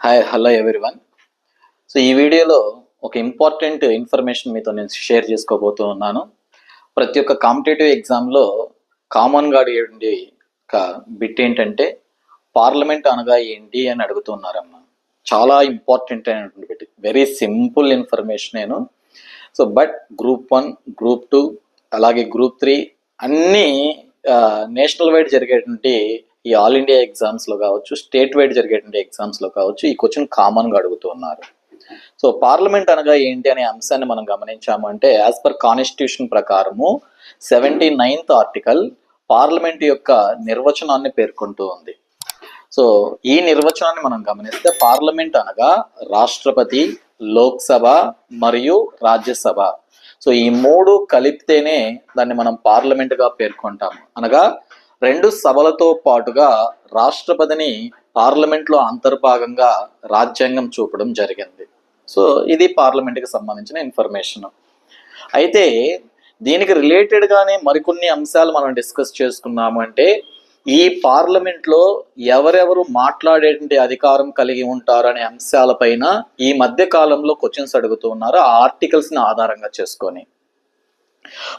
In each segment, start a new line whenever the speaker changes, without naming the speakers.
Hi hello everyone so ఈ వీడియోలో ఒక ఇంపార్టెంట్ ఇన్ఫర్మేషన్ మీతో నేను షేర్ చేసుకోబోతూ ఉన్నాను ప్రతి ఒక్క కాంపిటేటివ్ ఎగ్జామ్లో కామన్గా అడిగే ఒక బిట్ ఏంటంటే పార్లమెంట్ అనగా ఏంటి అని అడుగుతున్నారమ్మ. చాలా ఇంపార్టెంట్ అయినటువంటి బిట్ వెరీ సింపుల్ ఇన్ఫర్మేషన్ నేను. So but group one group two అలాగే గ్రూప్ త్రీ అన్నీ uh, నేషనల్ వైడ్ జరిగేటువంటి ఈ ఆల్ ఇండియా ఎగ్జామ్స్లో కావచ్చు స్టేట్ వైడ్ జరిగేటువంటి ఎగ్జామ్స్లో కావచ్చు ఈ క్వశ్చన్ కామన్గా అడుగుతూ ఉన్నారు. సో పార్లమెంట్ అనగా ఏంటి అనే అంశాన్ని మనం గమనించాము అంటే యాజ్ పర్ కాన్స్టిట్యూషన్ ప్రకారము సెవెంటీ నైన్త్ ఆర్టికల్ పార్లమెంట్ యొక్క నిర్వచనాన్ని పేర్కొంటూ ఉంది. సో ఈ నిర్వచనాన్ని మనం గమనిస్తే పార్లమెంట్ అనగా రాష్ట్రపతి లోక్సభ మరియు రాజ్యసభ. సో ఈ మూడు కలిపితేనే దాన్ని మనం పార్లమెంట్గా పేర్కొంటాము. అనగా రెండు సభలతో పాటుగా రాష్ట్రపతిని పార్లమెంట్లో అంతర్భాగంగా రాజ్యాంగం చూపడం జరిగింది. సో ఇది పార్లమెంట్కి సంబంధించిన ఇన్ఫర్మేషన్. అయితే దీనికి రిలేటెడ్గానే మరికొన్ని అంశాలు మనం డిస్కస్ చేసుకున్నాము అంటే ఈ పార్లమెంట్లో ఎవరెవరు మాట్లాడేటువంటి అధికారం కలిగి ఉంటారు అనే అంశాలపైన ఈ మధ్య కాలంలో క్వశ్చన్స్ అడుగుతూ ఉన్నారు ఆ ఆర్టికల్స్ని ఆధారంగా చేసుకొని.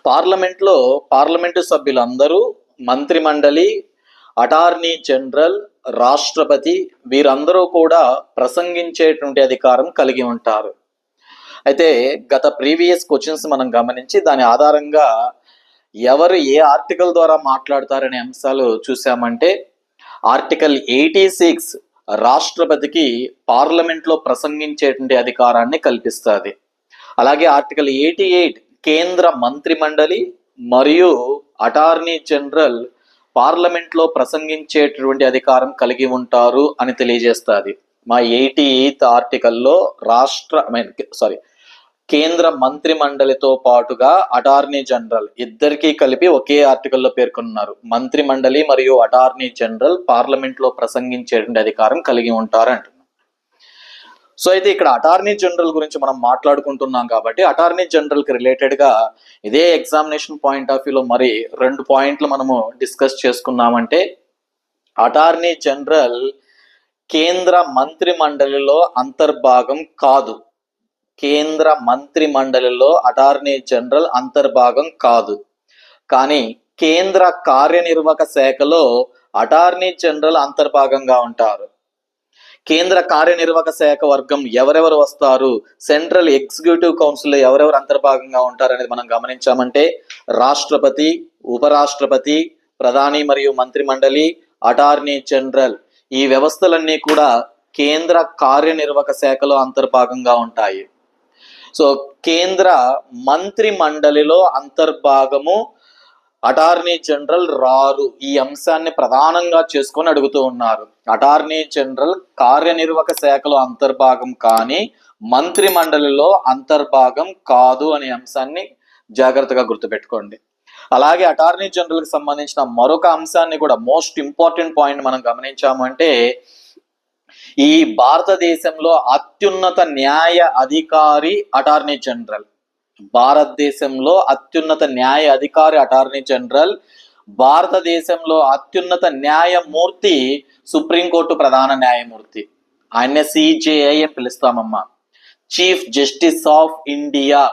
పార్లమెంట్లో పార్లమెంటు సభ్యులందరూ మంత్రి మండలి అటార్నీ జనరల్ రాష్ట్రపతి వీరందరూ కూడా ప్రసంగించేటువంటి అధికారం కలిగి ఉంటారు. అయితే గత ప్రీవియస్ క్వశ్చన్స్ మనం గమనించి దాని ఆధారంగా ఎవరు ఏ ఆర్టికల్ ద్వారా మాట్లాడతారనే అంశాలు చూసామంటే ఆర్టికల్ ఎయిటీ సిక్స్ రాష్ట్రపతికి పార్లమెంట్లో ప్రసంగించేటువంటి అధికారాన్ని కల్పిస్తుంది. అలాగే ఆర్టికల్ ఎయిటీ ఎయిట్ కేంద్ర మంత్రి మండలి మరియు అటార్నీ జనరల్ పార్లమెంట్లో ప్రసంగించేటటువంటి అధికారం కలిగి ఉంటారు అని తెలియజేస్తుంది. మా ఎయిటీ ఎయిత్ ఆర్టికల్లో రాష్ట్ర సారీ కేంద్ర మంత్రి మండలితో పాటుగా అటార్నీ జనరల్ ఇద్దరికీ కలిపి ఒకే ఆర్టికల్లో పేర్కొన్నారు. మంత్రి మండలి మరియు అటార్నీ జనరల్ పార్లమెంట్లో ప్రసంగించేటువంటి అధికారం కలిగి ఉంటారు అంటున్నారు సో అయితే ఇక్కడ అటార్నీ జనరల్ గురించి మనం మాట్లాడుకుంటున్నాం కాబట్టి అటార్నీ జనరల్కి రిలేటెడ్గా ఇదే ఎగ్జామినేషన్ పాయింట్ ఆఫ్ వ్యూలో మరి రెండు పాయింట్లు మనము డిస్కస్ చేసుకున్నామంటే అటార్నీ జనరల్ కేంద్ర మంత్రి మండలిలో అంతర్భాగం కాదు. కేంద్ర మంత్రి మండలిలో అటార్నీ జనరల్ అంతర్భాగం కాదు. కానీ కేంద్ర కార్యనిర్వాహక శాఖలో అటార్నీ జనరల్ అంతర్భాగంగా ఉంటారు. కేంద్ర కార్యనిర్వాహక శాఖ వర్గం ఎవరెవరు వస్తారు? సెంట్రల్ ఎగ్జిక్యూటివ్ కౌన్సిల్ ఎవరెవరు అంతర్భాగంగా ఉంటారు అనేది మనం గమనించామంటే రాష్ట్రపతి ఉపరాష్ట్రపతి ప్రధాని మరియు మంత్రి మండలి అటార్నీ జనరల్. ఈ వ్యవస్థలన్నీ కూడా కేంద్ర కార్యనిర్వాహక శాఖలో అంతర్భాగంగా ఉంటాయి. సో కేంద్ర మంత్రి మండలిలో అంతర్భాగము అటార్నీ జనరల్ రారు. ఈ అంశాన్ని ప్రధానంగా చేసుకొని అడుగుతూ ఉన్నారు. అటార్నీ జనరల్ కార్యనిర్వాహక శాఖలో అంతర్భాగం కానీ మంత్రి మండలిలో అంతర్భాగం కాదు అనే అంశాన్ని జాగ్రత్తగా గుర్తుపెట్టుకోండి. అలాగే అటార్నీ జనరల్కి సంబంధించిన మరొక అంశాన్ని కూడా మోస్ట్ ఇంపార్టెంట్ పాయింట్ మనం గమనించాము అంటే ఈ భారతదేశంలో అత్యున్నత న్యాయ అధికారి అటార్నీ జనరల్ భారతదేశంలో అత్యున్నత న్యాయ అధికారి అటార్నీ జనరల్ భారతదేశంలో అత్యున్నత న్యాయమూర్తి సుప్రీంకోర్టు ప్రధాన న్యాయమూర్తి. ఆయన సిజేఐ అని పిలుస్తామమ్మా. Chief justice of India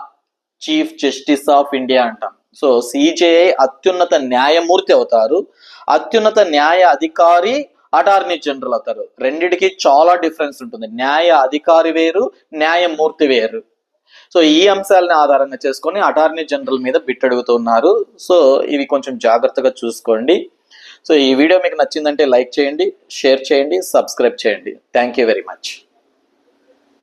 chief justice of India అంటాం. సో సిజేఐ అత్యున్నత న్యాయమూర్తి అవుతారు. అత్యున్నత న్యాయ అధికారి అటార్నీ జనరల్ అవుతారు. రెండిటికి చాలా డిఫరెన్స్ ఉంటుంది. న్యాయ అధికారి వేరు న్యాయమూర్తి వేరు. సో ఈ అంశాలని ఆధారంగా చేసుకొని అటార్నీ జనరల్ మీద బిట్ అడుగుతున్నారు. సో ఇవి కొంచెం జాగ్రత్తగా చూసుకోండి. సో ఈ వీడియో మీకు నచ్చిందంటే లైక్ చేయండి షేర్ చేయండి సబ్స్క్రైబ్ చేయండి. Thank you very much.